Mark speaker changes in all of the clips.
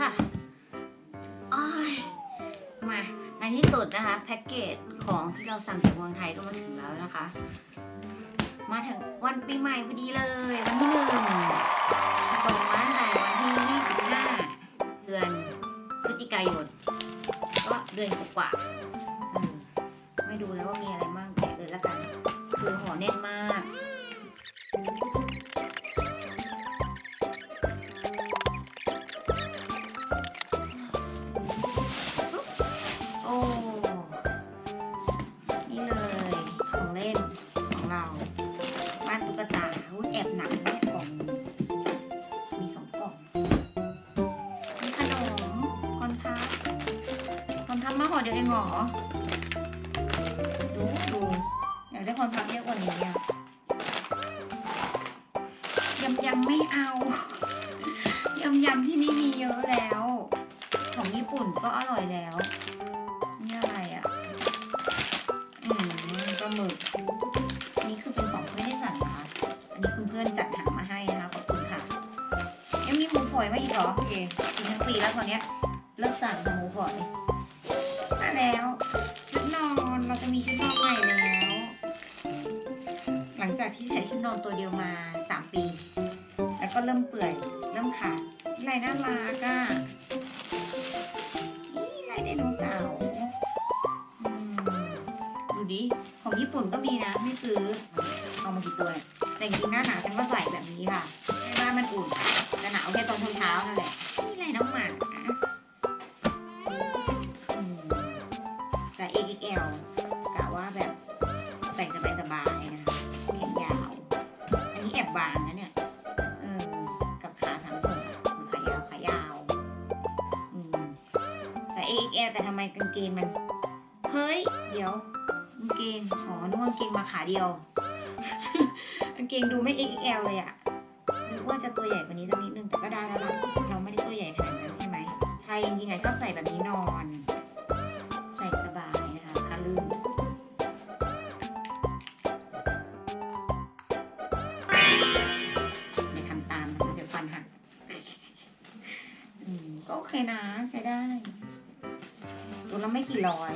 Speaker 1: ค่ะอ้ยมาในที่สุดนะคะแพ็กเกจของที่เราสั่งจากเมืองไทยก็มาถึงแล้วนะคะ มาถึงวันปีใหม่พอดีเลยวันที่หนึ่งส่งมาตั้งแต่วันที่25เดือนพฤศจิกายนก็เดือนกว่าไม่ดูแล้วว่ามีอะไรบ้างแกะเลยละกัน คือห่อแน่นมาก เดียวเองเหรอ ดูดูอยากได้คนทับเยอะกว่านี้อะยำยำไม่เอายำยำที่นี่มีเยอะแล้ว ของญี่ปุ่นก็อร่อยแล้วนี่อะไรอะ อืมปลาหมึกอันนี้คือเป็นของไม่ได้สั่งนะคะอันนี้คุณเพื่อนจัดหามาให้นะคะขอบคุณค่ะ ยังมีหมูฝอยมาอีกเหรอโอเคกินทั้งปีแล้วตอนเนี้ยเลิกสั่งหมูฝอย มาแล้ว ชุดนอนเราจะมีชุดนอนใหม่แล้ว หลังจากที่ใช้ชุดนอนตัวเดียวมาสามปี แล้วก็เริ่มเปื่อย เริ่มขาดลายน่ารักอะนี่ลายไดโนเสาร์ดูดิ ของญี่ปุ่นก็มีนะ ไม่ซื้อ เอามากี่ตัวเนี่ยแต่จริงหน้าหนาวฉันก็ใส่ XL แต่ทำไมกางเกงมัน เฮ้ย เดี๋ยวกางเกงอ๋อนึกว่ากางเกงมาขาเดียวกางเกงดูไม่ XL เลยอะนึกว่าจะตัวใหญ่กว่านี้สักนิดนึงแต่ก็ได้แล้วล่ะเราไม่ได้ตัวใหญ่ขนาดนั้นใช่ไหมไทยจริงๆอะชอบใส่แบบนี้นอน ใส่สบายนะคะผ้าลื่นไม่ทำตามเดี๋ยวฟันหักก็โอเคนะใช้ได้ ละไม่กี่ร้อย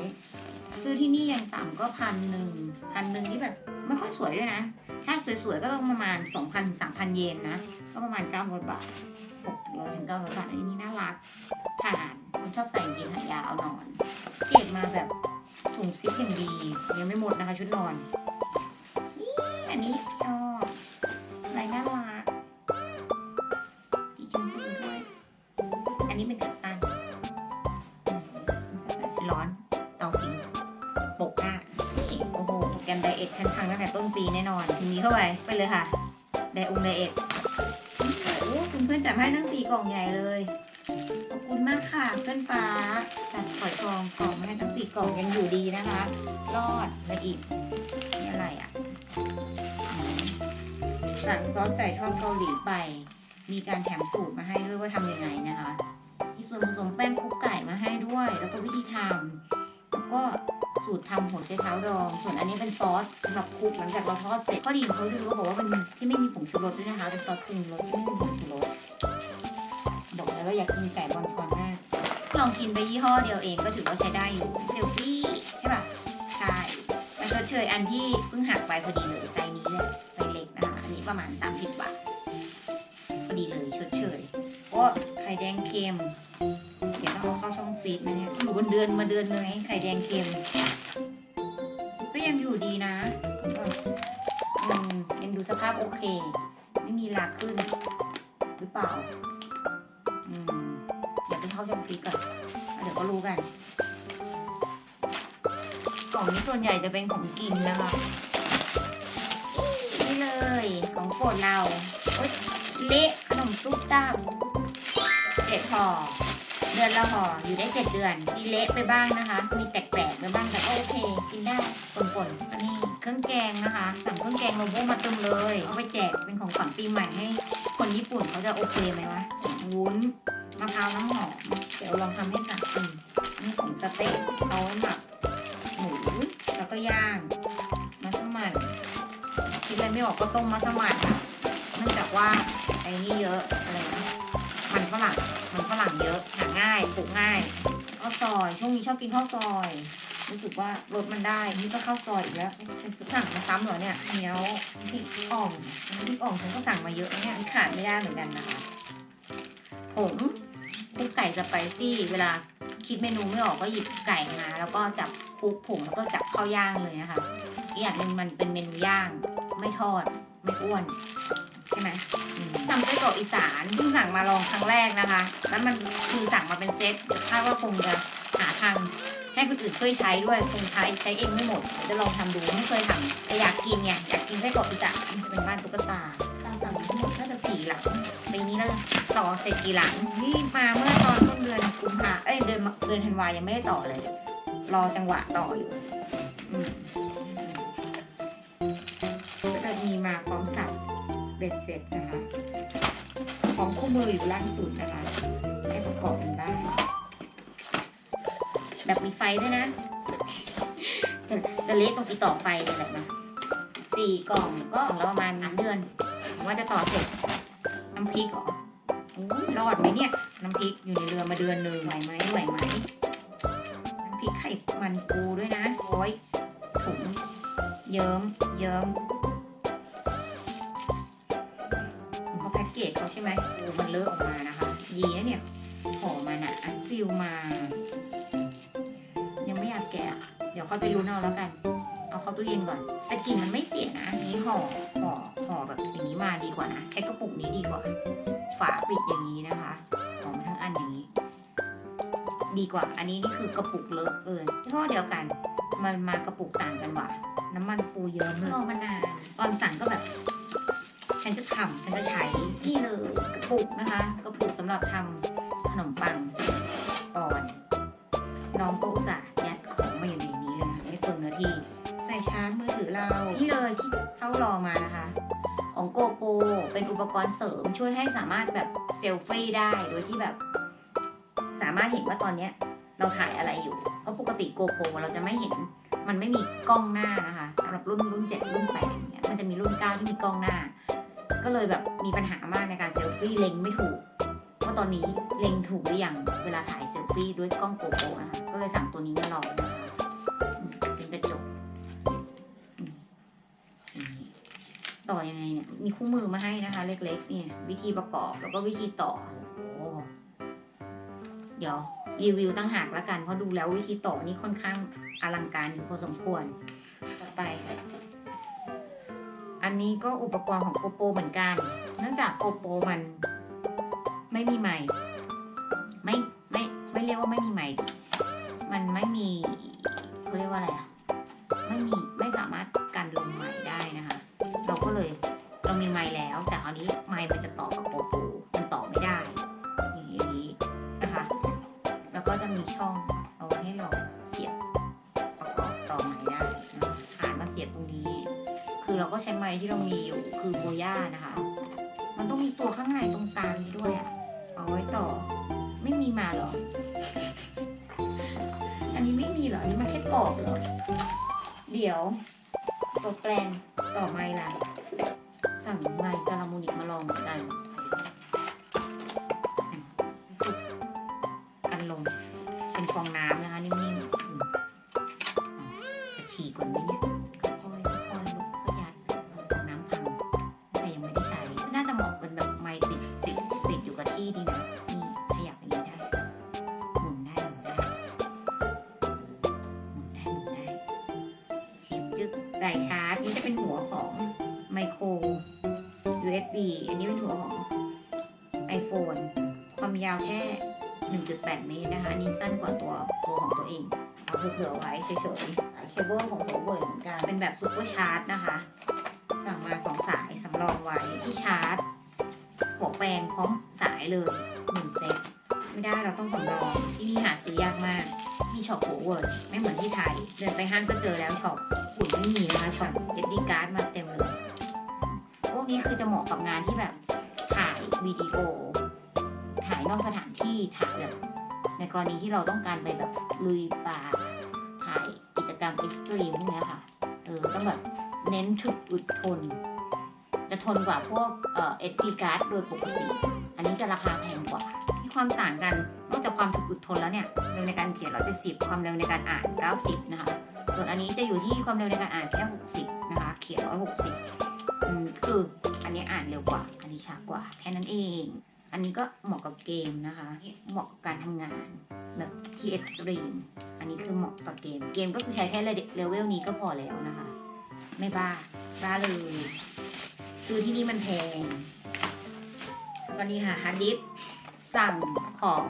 Speaker 1: ซื้อที่นี่ยังต่ำก็พันหนึ่งพันหนึ่งที่แบบไม่ค่อยสวยด้วยนะ ถ้าสวยๆก็ต้องประมาณสองพันสามพันเยนนะ ก็ประมาณเก้าร้อยบาทหกร้อยถึงเก้าร้อยบาทอันนี้น่ารักผ่านคนชอบใส่กางเกงขายาวนอน เก็บมาแบบถุงซิปอย่างดี ยังไม่หมดนะคะชุดนอนนี่อันนี้ชอบ ทฉันพังตั้งแต่ต้นปีแน่นอนทีนี้เข้าไปไปเลยค่ะไดองไดเอทโอ้คุณเพื่อนจัดให้ทั้งสี่กล่องใหญ่เลยขอบคุณมากค่ะเพื่อนฟ้าจัดปล่อยกล่องกล่องมาให้ทั้งสี่กล่องยังอยู่ดีนะคะ รอดมาอีกนี่อะไรอะสั่งซอสไก่ทอดเกาหลีไป มีการแถมสูตรมาให้ด้วยว่าทำยังไงนะคะ ที่ส่วนผสมแป้งคุกไก่มาให้ด้วย แล้วก็วิธีทำ สูตรทำหัวไชเท้าดอง ส่วนอันนี้เป็นซอสสำหรับคลุกหลังจากเราทอดเสร็จข้อดีของเขาคือเขาบอกว่ามันที่ไม่มีผงชูรสด้วยนะคะ เป็นซอสปรุงรสที่ไม่มีผงชูรสบอกเลยว่าอยากกินไก่บอลชอนมากลองกินไปยี่ห้อเดียวเองก็ถือว่าใช้ได้อยู่เซลฟี่ใช่ป่ะใช่มันชดเชยอันที่เพิ่งหักไปพอดีเลยไซส์นี้เลยไซส์เล็กนะคะอันนี้ประมาณ 30 บาทพอดีเลยชดเชยโอ้ไข่แดงเค็มเดี๋ยวต้องเอาเข้าช่องฟรีซนะเนี่ยอยู่บนเดือนมาเดือนนึงไงไข่แดงเค็ม เค ไม่มีลาขึ้น หรือเปล่าอืมเดี๋ยวไปเข้าช่องฟรีซก่อนเดี๋ยวก็รู้กัน กล่องนี้ส่วนใหญ่จะเป็นของกินนะคะนี่เลยของโปรดเราโอ๊ยเละขนมตุ๊บตับเจ็ดห่อเดือนละห่ออยู่ได้เจ็ดเดือน มีเละไปบ้างนะคะ มีแตกๆไปบ้างแต่ก็โอเค กินได้ปนๆอันนี้ เครื่องแกงนะคะ สั่งเครื่องแกงโลโบมาเต็มเลย เอาไปแจกเป็นของขวัญปีใหม่ให้ คนญี่ปุ่นเขาจะโอเคไหมวะวุ้นมะพร้าวน้ำหอม เดี๋ยวลองทำให้สั่งกินอันนี่ของสเต็กเอาไว้หมักหมูแล้วก็ย่างมัสมั่นคิดอะไรไม่ออกก็ต้มมัสมั่นเนื่องจากว่าไอ้นี่เยอะอะไรนะมันฝรั่งมันฝรั่งเยอะทปลูกง่ายข้าวซอย ช่วงนี้ชอบกินข้าวซอย รู้สึกว่ารสมันได้ นี่ก็ข้าวซอยอีกแล้วเป็นสั่งมาซ้ำเหรอเนี่ยเหนียวพริกอ่องพริกอ่องฉันก็สั่งมาเยอะนะเนี่ยขาดไม่ได้เหมือนกันนะคะผงคลุกไก่สไปซี่เวลาคิดเมนูไม่ออกก็หยิบไก่มา แล้วก็จับคลุกผงแล้วก็จับข้าวย่างเลยนะคะอีกอย่างหนึ่งมันเป็นเมนูย่าง ไม่ทอด ไม่อ้วนใช่ไหมอืมทำไส้กรอกอีสานเพิ่งสั่งมาลองครั้งแรกนะคะ แล้วมันคือสั่งมาเป็นเซตเดี๋ยวคาดว่าคงจะหาทาง ให้คนอื่นช่วยใช้ด้วยคงใช้ใช้เองไม่หมดเดี๋ยวจะลองทำดูไม่เคยทำแต่อยากกินไงอยากกินไส้กรอกอีสานจะเป็นบ้านตุ๊กตาตามสั่งทั้งหมดน่าจะสี่หลังปีนี้แล้วต่อเสร็จกี่หลังนี่มาเมื่อตอนต้นเดือนกุมภาเอ้ยเดือนเดือนธันวายังไม่ได้ต่อเลย รอจังหวะต่ออยู่อืมก็จะมีมาพร้อมสับเบ็ดเสร็จนะคะ ของคู่มืออยู่ล่างสุดนะคะให้ประกอบกันได้ แบบมีไฟด้วยนะ จะจะเล็กตรงอีต่อไฟเนี่ยแหละนะสี่กล่องก็ของเราประมาณเดือนผมว่าจะต่อเสร็จน้ำพริกหรออุ้ยรอดไหมเนี่ย น้ำพริกอยู่ในเรือมาเดือนหนึ่งไหวไหมไหวไหมน้ำพริกไข่มันปูด้วยนะโอ้ยถุงเยิ้มเยิ้ม เดี๋ยวค่อยไปรุ้นเอาแล้วกัน เอาเข้าตู้เย็นก่อน แต่กลิ่นมันไม่เสียนะอันนี้ห่อห่อห่อแบบอย่างนี้มาดีกว่านะ ใช้กระปุกนี้ดีกว่า ฝาปิดอย่างนี้นะคะห่อมาทั้งอันอย่างนี้ ดีกว่า อันนี้นี่คือกระปุกเลอะเลยยี่ห้อเดียวกัน มันมากระปุกต่างกันว่ะ น้ำมันปูเยอะเลยรอมานานตอนสั่งก็แบบ ฉันจะทำฉันจะใช้นี่เลยกระปุกนะคะ กระปุกสำหรับทำขนมปังปอนน้องก็อุตส่า ที่ใส่ชาร์จมือถือเรานี่เลยที่เข้ารอมานะคะ ของโกโปเป็นอุปกรณ์เสริมช่วยให้สามารถแบบเซลฟี่ได้โดยที่แบบ สามารถเห็นว่าตอนเนี้ยเราถ่ายอะไรอยู่ เพราะปกติโกโปรเราจะไม่เห็นมันไม่มีกล้องหน้านะคะสำหรับรุ่นรุ่นเจ็ดรุ่นแปดอย่างเงี้ยมันจะมีรุ่นเก้าที่มีกล้องหน้า ก็เลยแบบมีปัญหามากในการเซลฟี่เล็งไม่ถูกว่าตอนนี้เล็งถูกหรือยังเวลาถ่ายเซลฟี่ด้วยกล้องโกโปรนะคะก็เลยสั่งตัวนี้มาลองนะคะ ต่อยังไงเนี่ย มีคู่มือมาให้นะคะ เล็กๆ เนี่ย วิธีประกอบแล้วก็วิธีต่อโอ้เดี๋ยวรีวิวตั้งหากละกันเพราะดูแล้ววิธีต่อนี่ค่อนข้างอลังการอยู่พอสมควร ต่อไป อันนี้ก็อุปกรณ์ของโปโปเหมือนกัน เนื่องจากโปโปมันไม่มีไมค์ไม่ องเอาไว้ให้เราเสียบประกอบต่อไม้ได้นะคะผ่านมาเสียบตรงนี้ คือเราก็ใช้ไม้ที่เรามีอยู่คือโบย่านะคะ มันต้องมีตัวข้างในตรงกลางนี้ด้วยอะเอาไว้ต่อ ไม่มีมาหรอ อันนี้ไม่มีหรอ อันนี้มันแค่กรอบเหรอ เดี๋ยวตัวแปลงต่อไม้ละ จึกสายชาร์จนี่จะเป็นหัวของไมโคร USB อันนี้เป็นหัวของ iPhone ความยาวแค่ 1.8 เมตรนะคะ นี่สั้นกว่าตัวตัวของตัวเอง เอาเผื่อๆไว้เฉยๆเคเบิลของหัวเว่ยเหมือนกัน เป็นแบบซุปเปอร์ชาร์จนะคะ สั่งมาสองสายสำรองไว้ที่ชาร์จ หัวแปลงพร้อมสายเลยหนึ่งเซตไม่ได้เราต้องสำรองที่นี่หาซื้อยากมากที่ช็อปหัวเว่ยไม่เหมือนที่ไทย เดินไปห้างก็เจอแล้วช็อปอุ่น ไม่มีนะคะช็อปเอสดีการ์ดมาเต็มเลยพวกนี้คือจะเหมาะกับงานที่แบบถ่ายวิดีโอ ถ่ายนอกสถานที่ถ่ายแบบในกรณีที่เราต้องการไปแบบลุยป่าถ่ายกิจกรรมเอ็กซ์ตรีมพวกเนี้ยค่ะเออต้องแบบเน้นถึกอึดทน จะทนกว่าพวกเอ่อเอสดีการ์ดโดยปกติ อันนี้จะราคาแพงกว่ายี่ความต่างกันนอกจากความถึกอุดทนแล้วเนี่ยเร็วในการเขียน170 ความเร็วในการอ่าน 90 นะคะ ส่วนอันนี้จะอยู่ที่ความเร็วในการอ่านแค่ 60 นะคะ เขียน160อืมคืออันนี้อ่านเร็วกว่า อันนี้ช้ากว่า แค่นั้นเอง อันนี้ก็เหมาะกับเกมนะคะ เหมาะกับการทำงานแบบที่เอ็กซ์ตรีม อันนี้คือเหมาะกับเกม เกมก็คือใช้แค่เลเวลนี้ก็พอแล้วนะคะ ไม่บ้าบ้าเลย ซื้อที่นี่มันแพงตอนนี้ค่ะฮาร์ดดิสสั่งของ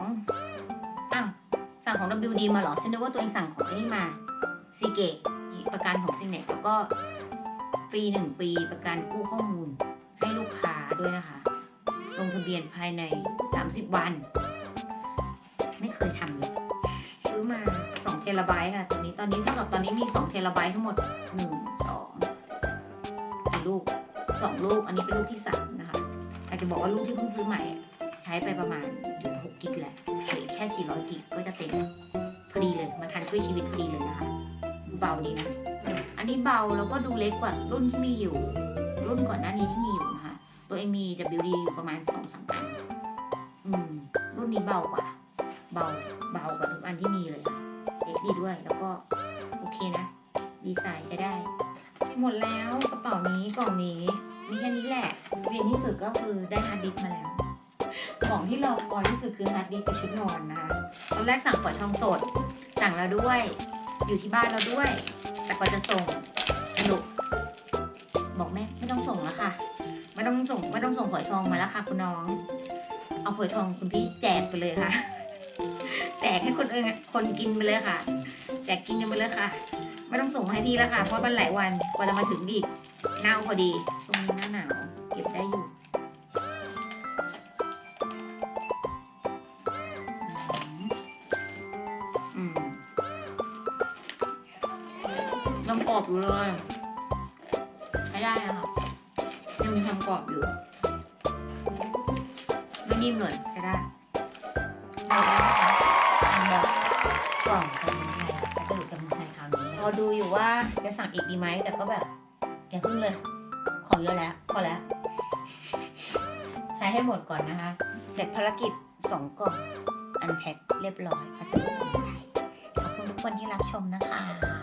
Speaker 1: อ้าว สั่งของ WD มาเหรอ ฉันนึกว่าตัวเองสั่งของไอ้นี่มา ซีเกตประกันของซิงเน็ตแล้วก็ฟรีหนึ่งปีประกันกู้ข้อมูลให้ลูกค้าด้วยนะคะ ลงทะเบียนภายใน 30 วัน ไม่เคยทำเลยซื้อมา 2 เทราไบต์ค่ะ ตอนนี้ตอนนี้เท่ากับตอนนี้มี 2 เทราไบต์ทั้งหมด 1 2กี่ลูก 2 ลูก อันนี้เป็นลูกที่ 3 นะคะอยากจะบอกว่าลูกที่เพิ่งซื้อใหม่ ใช้ไปประมาณเดือน6กิกแหละแค่ 400 กิกก็จะเต็มพอดีเลย มาทันช่วยชีวิตพอดีเลยนะคะ เบาดีนะ อันนี้เบาแล้วก็ดูเล็กกว่ารุ่นที่มีอยู่ รุ่นก่อนหน้านี้ที่มีอยู่นะคะ ตัวเองมี WD อยู่ประมาณ2อสามอันอืม รุ่นนี้เบากว่า เบา เบากว่าทุกอันที่มีเลยเล็กดีด้วย แล้วก็โอเคนะ ดีไซน์ใช้ได้ หมดแล้วกระเป๋านี้กล่องนี้ มีแค่นี้แหละเวียนที่สุดก็คือได้ฮาร์ดดิสก์มาแล้วของที่รอคอยที่สุดคือฮาร์ดดิสก์กับชุดนอนนะคะ ตอนแรกสั่งฝอยทองสด สั่งแล้วด้วย อยู่ที่บ้านเราด้วย แต่กว่าจะส่งสรุปบอกแม่ไม่ต้องส่งแล้วค่ะ ไม่ต้องส่งไม่ต้องส่งฝอยทองมาแล้วค่ะ คุณน้อง เอาฝอยทองคุณพี่แจกไปเลยค่ะ แจกให้คนอื่นคนกินไปเลยค่ะ แจกกินกันไปเลยค่ะ ไม่ต้องส่งมาให้พี่แล้วค่ะ เพราะมันหลายวันกว่าจะมาถึงอีกเน่าพอดี ตรงนี้หน้าหนาวเก็บได้อยู่ อบอยู่เลยใช้ได้นะคะยังมีความกรอบอยู่ไม่นิ่มเลยใช้ได้ได้นะคะทำแบบกล่องกันไทยแต่ก็อยู่กับเมืองไทยคราวนี้รอดูอยู่ว่าจะสั่งอีกดีไหมแต่ก็แบบอย่าพึ่งเลย ของเยอะแล้วพอแล้ว ใช้ให้หมดก่อนนะคะ เสร็จภารกิจสองกล่องอันแพ็คเรียบร้อยพัสดุส่งไปขอบคุณทุกคนที่รับชมนะคะ